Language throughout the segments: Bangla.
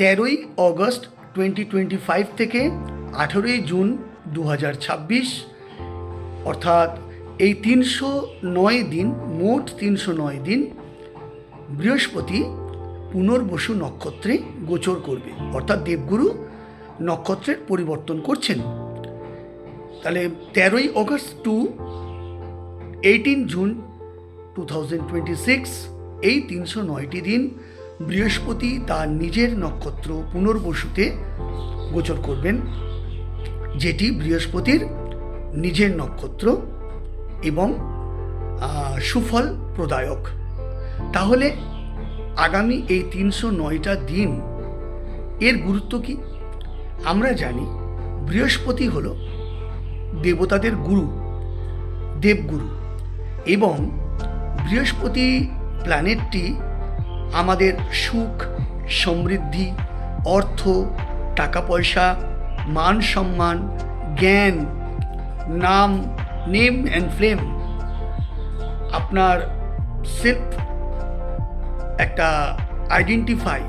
তেরোই অগস্ট টোয়েন্টি টোয়েন্টি ফাইভ থেকে আঠেরোই জুন দু হাজার ছাব্বিশ, অর্থাৎ এই তিনশো নয় দিন, মোট তিনশো নয় দিন, বৃহস্পতি পুনর্বসু নক্ষত্রে গোচর করবে। অর্থাৎ দেবগুরু নক্ষত্রের পরিবর্তন করছেন। তাহলে তেরোই August to eighteen June two thousand twenty six এই তিনশো নয়টি দিন বৃহস্পতি তার নিজের নক্ষত্র পুনর্বসুতে গোচর করবেন, যেটি বৃহস্পতির নিজের নক্ষত্র এবং সুফল প্রদায়ক। তাহলে আগামী এই তিনশো নয়টা দিন এর গুরুত্ব কি? আমরা জানি বৃহস্পতি হল দেবতাদের গুরু, দেবগুরু এবং বৃহস্পতি প্ল্যানেটটি আমাদের সুখ, সমৃদ্ধি, অর্থ টাকা পয়সা মান সম্মান, জ্ঞান, নাম, নেম অ্যান্ড ফ্লেম আপনার সেলফ একটা আইডেন্টিফাই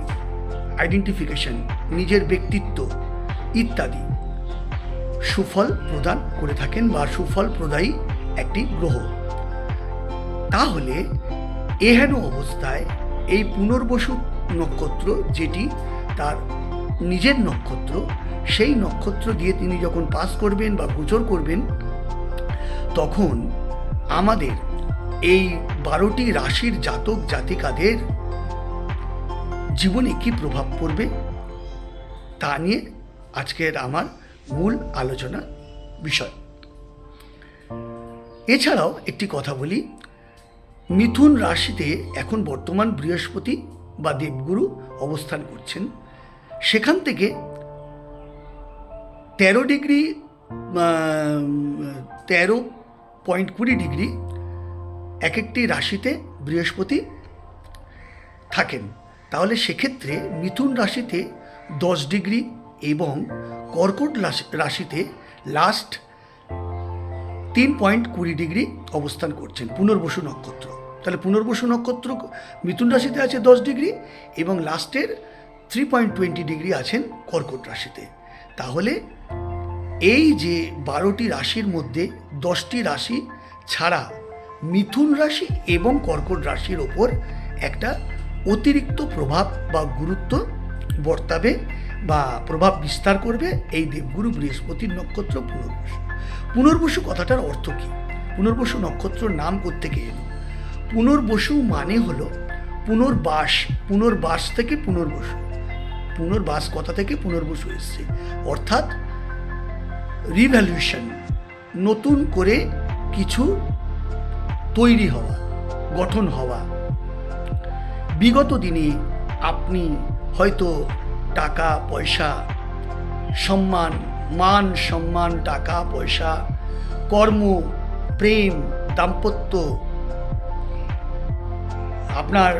আইডেন্টিফিকেশন নিজের ব্যক্তিত্ব ইত্যাদি। সুফল প্রদান করে থাকেন বা সুফল প্রদায়ী একটি গ্রহ। তাহলে এহেন অবস্থায় এই পুনর্বসু নক্ষত্র যেটি তার নিজের নক্ষত্র, সেই নক্ষত্র দিয়ে তিনি যখন পাস করবেন বা গোচর করবেন, তখন আমাদের এই বারোটি রাশির জাতক জাতিকাদের জীবনে কি প্রভাব পড়বে তা নিয়ে আজকের আমার মূল আলোচনা বিষয়। এছাড়াও একটি কথা বলি মিথুন রাশিতে এখন বর্তমান বৃহস্পতি বা দেবগুরু অবস্থান করছেন। সেখান থেকে তেরো ডিগ্রি তেরো পয়েন্ট কুড়ি ডিগ্রি এক একটি রাশিতে বৃহস্পতি থাকেন। তাহলে সেক্ষেত্রে মিথুন রাশিতে দশ ডিগ্রি এবং কর্কট রাশিতে লাস্ট তিন পয়েন্ট কুড়ি ডিগ্রি অবস্থান করছেন পুনর্বসু নক্ষত্র। তাহলে পুনর্বসু নক্ষত্র মিথুন রাশিতে আছে দশ ডিগ্রি এবং লাস্টের থ্রি পয়েন্ট টোয়েন্টি ডিগ্রি আছেন কর্কট রাশিতে। তাহলে এই যে বারোটি রাশির মধ্যে দশটি রাশি ছাড়া মিথুন রাশি এবং কর্কট রাশির ওপর একটা অতিরিক্ত প্রভাব বা গুরুত্ব বর্তাবে বা প্রভাব বিস্তার করবে এই দেবগুরু বৃহস্পতির নক্ষত্র পুনর্বসু। পুনর্বসু কথাটার অর্থ কী? পুনর্বসু নক্ষত্র নাম করতে এলো পুনর্বসু মানে হলো পুনর্বাস পুনর্বাস থেকে পুনর্বসু। পুনর্বাস কথা থেকে পুনর্বসু এসছে। অর্থাৎ রিভ্যালুয়েশন নতুন করে কিছু তৈরি হওয়া, গঠন হওয়া। বিগত দিনে আপনি হয়তো টাকা, পয়সা, সম্মান, মান, সম্মান, টাকা, পয়সা, কর্ম, প্রেম, দাম্পত্য আপনার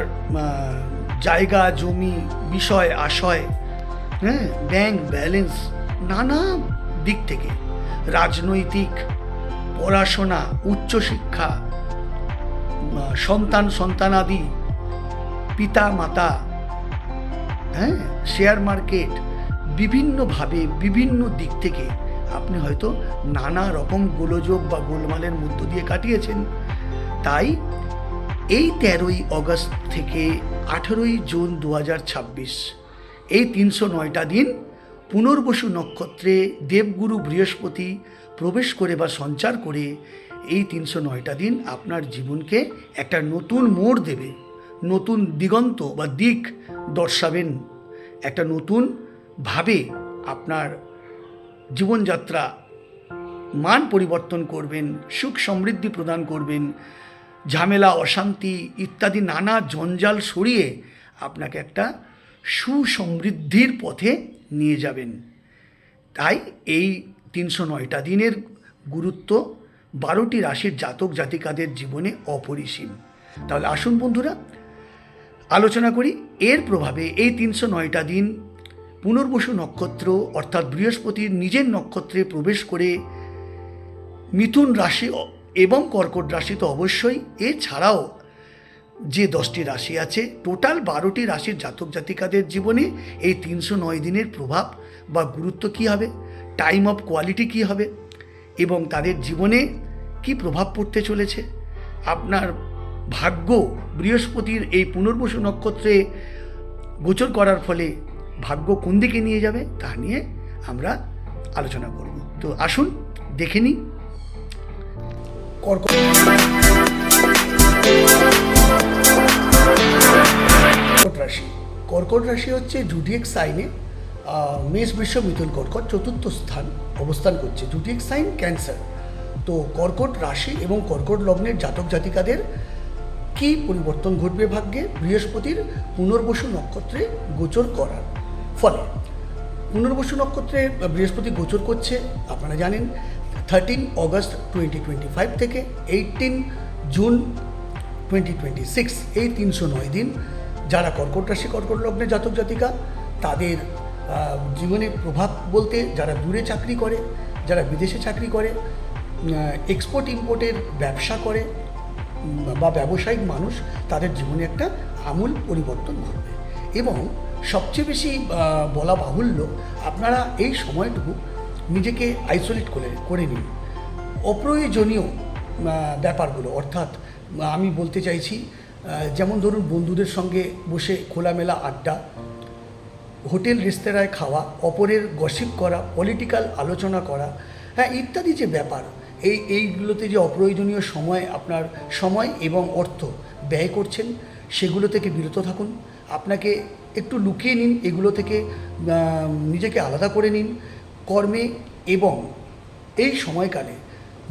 জায়গা, জমি, বিষয়, আশয় হ্যাঁ ব্যাংক ব্যালেন্স নানা দিক থেকে। রাজনৈতিক, পড়াশোনা, উচ্চশিক্ষা সন্তান, সন্তানাদি পিতা মাতা হ্যাঁ শেয়ার মার্কেট বিভিন্নভাবে বিভিন্ন দিক থেকে আপনি হয়তো নানা রকম গোলযোগ বা গোলমালের মধ্য দিয়ে কাটিয়েছেন। তাই এই তেরোই অগস্ট থেকে আঠেরোই জুন দু এই তিনশো নয়টা দিন পুনর্বসু নক্ষত্রে দেবগুরু বৃহস্পতি প্রবেশ করে বা সঞ্চার করে এই তিনশো নয়টা দিন আপনার জীবনকে একটা নতুন মোড় দেবে, নতুন দিগন্ত বা দিক দর্শাবেন, একটা নতুন ভাবে আপনার জীবনযাত্রা মান পরিবর্তন করবেন, সুখ সমৃদ্ধি প্রদান করবেন ঝামেলা, অশান্তি ইত্যাদি নানা জঞ্জাল সরিয়ে আপনাকে একটা সুসমৃদ্ধির পথে নিয়ে যাবেন। তাই এই তিনশো নয়টা দিনের গুরুত্ব বারোটি রাশির জাতক জাতিকাদের জীবনে অপরিসীম। তাহলে আসুন বন্ধুরা, আলোচনা করি এর প্রভাবে এই তিনশো নয়টা দিন পুনর্বসু নক্ষত্র অর্থাৎ বৃহস্পতির নিজের নক্ষত্রে প্রবেশ করে মিথুন রাশি এবং কর্কট রাশি তো অবশ্যই। এছাড়াও যে দশটি রাশি আছে, টোটাল বারোটি রাশির জাতক জাতিকাদের জীবনে এই তিনশো নয় দিনের প্রভাব বা গুরুত্ব কী হবে? টাইম অফ কোয়ালিটি কী হবে? এবং তাদের জীবনে কি প্রভাব পড়তে চলেছে? আপনার ভাগ্য বৃহস্পতির এই পুনর্বসু নক্ষত্রে গোচর করার ফলে ভাগ্য কোন দিকে নিয়ে যাবে তা নিয়ে আমরা আলোচনা করব। তো আসুন, দেখে নিই। কর্কট রাশি। কর্কট রাশি হচ্ছে জুডিয়েক সাইনে মেষ বিশ্ব মিথুন কর্কট চতুর্থ স্থান অবস্থান করছে। Zodiac sign Cancer. তো কর্কট রাশি এবং কর্কট লগ্নের জাতক জাতিকাদের কি পরিবর্তন ঘটবে ভাগ্যে? বৃহস্পতির পুনর্বসু নক্ষত্রে গোচর করার। ফলে পুনর্বসু নক্ষত্রে বৃহস্পতি গোচর করছে, আপনারা জানেন। Thirteen August twenty twenty five থেকে eighteen June twenty twenty six এই তিনশো নয় দিন যারা কর্কট রাশি, কর্কট লগ্নে জাতক, জাতিকা, তাদের জীবনে প্রভাব বলতে যারা দূরে চাকরি করে, যারা বিদেশে চাকরি করে এক্সপোর্ট ইম্পোর্টের ব্যবসা করে বা ব্যবসায়িক মানুষ, তাদের জীবনে একটা আমূল পরিবর্তন ঘটবে। এবং সবচেয়ে বেশি বলা বাহুল্য, আপনারা এই সময়টুকু নিজেকে আইসোলেট করে করে নিন। অপ্রয়োজনীয় ব্যাপারগুলো, অর্থাৎ আমি বলতে চাইছি যেমন ধরুন বন্ধুদের সঙ্গে বসে খোলামেলা আড্ডা, হোটেল রেস্তোরাঁয় খাওয়া, অপরের গসিপ করা পলিটিক্যাল আলোচনা করা হ্যাঁ ইত্যাদি যে ব্যাপার, এই, এইগুলোতে যে অপ্রয়োজনীয় সময় আপনার, সময় এবং অর্থ ব্যয় করছেন, সেগুলো থেকে বিরত থাকুন। আপনাকে একটু লুকিয়ে নিন, এগুলো থেকে নিজেকে আলাদা করে নিন। কর্মে এবং এই সময়কালে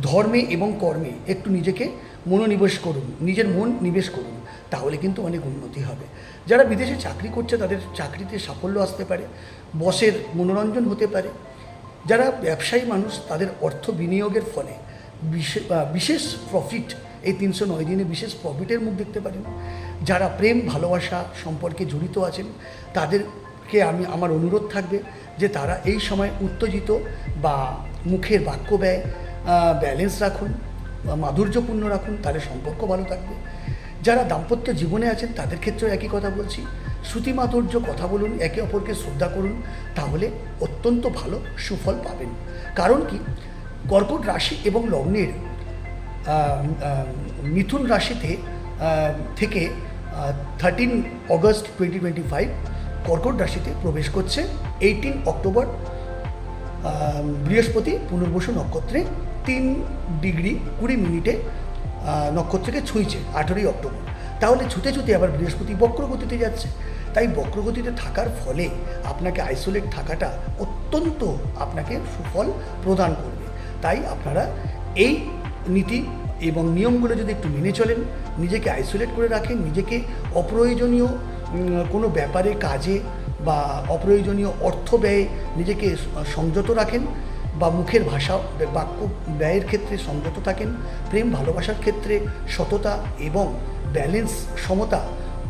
ধর্মে এবং কর্মে একটু নিজেকে মনোনিবেশ করুন, নিজের মন নিবেশ করুন, তাহলে কিন্তু অনেক উন্নতি হবে। যারা বিদেশে চাকরি করছে, তাদের চাকরিতে সাফল্য আসতে পারে, বসের মনোরঞ্জন হতে পারে। যারা ব্যবসায়ী মানুষ, তাদের অর্থ বিনিয়োগের ফলে বিশে- বিশেষ প্রফিট এই তিনশো নয় দিনে বিশেষ প্রফিটের মুখ দেখতে পারেন। যারা প্রেম, ভালোবাসা সম্পর্কে জড়িত আছেন তাদেরকে আমি, আমার অনুরোধ থাকবে যে তারা এই সময় উত্তেজিত বা মুখের বাক্য ব্যয় ব্যালেন্স রাখুন মাধুর্যপূর্ণ রাখুন তাহলে সম্পর্ক ভালো থাকবে। যারা দাম্পত্য জীবনে আছেন, তাদের ক্ষেত্রেও একই কথা বলছি। শ্রুতি মাধুর্য কথা বলুন, একে অপরকে শ্রদ্ধা করুন, তাহলে অত্যন্ত ভালো সুফল পাবেন। কারণ কি? কর্কট রাশি এবং লগ্নের মিথুন রাশিতে থেকে thirteen August twenty twenty five কর্কট রাশিতে প্রবেশ করছে এইটিন অক্টোবর বৃহস্পতি পুনর্বসু নক্ষত্রে তিন ডিগ্রি কুড়ি মিনিটে নক্ষত্রকে ছুঁইছে আঠেরোই অক্টোবর। তাহলে ছুতে ছুতে আবার বৃহস্পতি বক্রগতিতে যাচ্ছে। তাই বক্রগতিতে থাকার ফলে আপনাকে আইসোলেট থাকাটা অত্যন্ত আপনাকে সুফল প্রদান করবে। তাই আপনারা এই নীতি এবং নিয়মগুলো যদি একটু মেনে চলেন, নিজেকে আইসোলেট করে রাখেন, নিজেকে অপ্রয়োজনীয় কোনো ব্যাপারে কাজে বা অপ্রয়োজনীয় অর্থ ব্যয়ে নিজেকে সংযত রাখেন বা মুখের ভাষা বাক্য ব্যয়ের ক্ষেত্রে সংযত থাকেন, প্রেম, ভালোবাসার ক্ষেত্রে সততা এবং ব্যালেন্স সমতা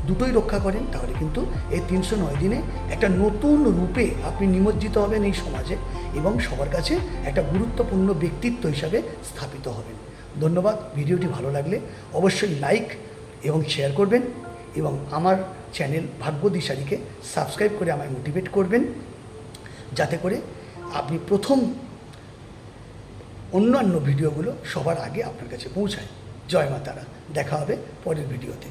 দুটোই রক্ষা করেন, তাহলে কিন্তু এই তিনশো নয় দিনে একটা নতুন রূপে আপনি নিমজ্জিত হবেন এই সমাজে এবং সবার কাছে একটা গুরুত্বপূর্ণ ব্যক্তিত্ব হিসাবে স্থাপিত হবেন। ধন্যবাদ, ভিডিওটি ভালো লাগলে অবশ্যই লাইক এবং শেয়ার করবেন। এবং আমার চ্যানেল ভাগ্য দিশারিকে সাবস্ক্রাইব করে আমায় মোটিভেট করবেন। যাতে করে আপনি প্রথম অন্যান্য ভিডিওগুলো সবার আগে আপনার কাছে পৌঁছায়। জয় মাতারা, দেখা হবে পরের ভিডিওতে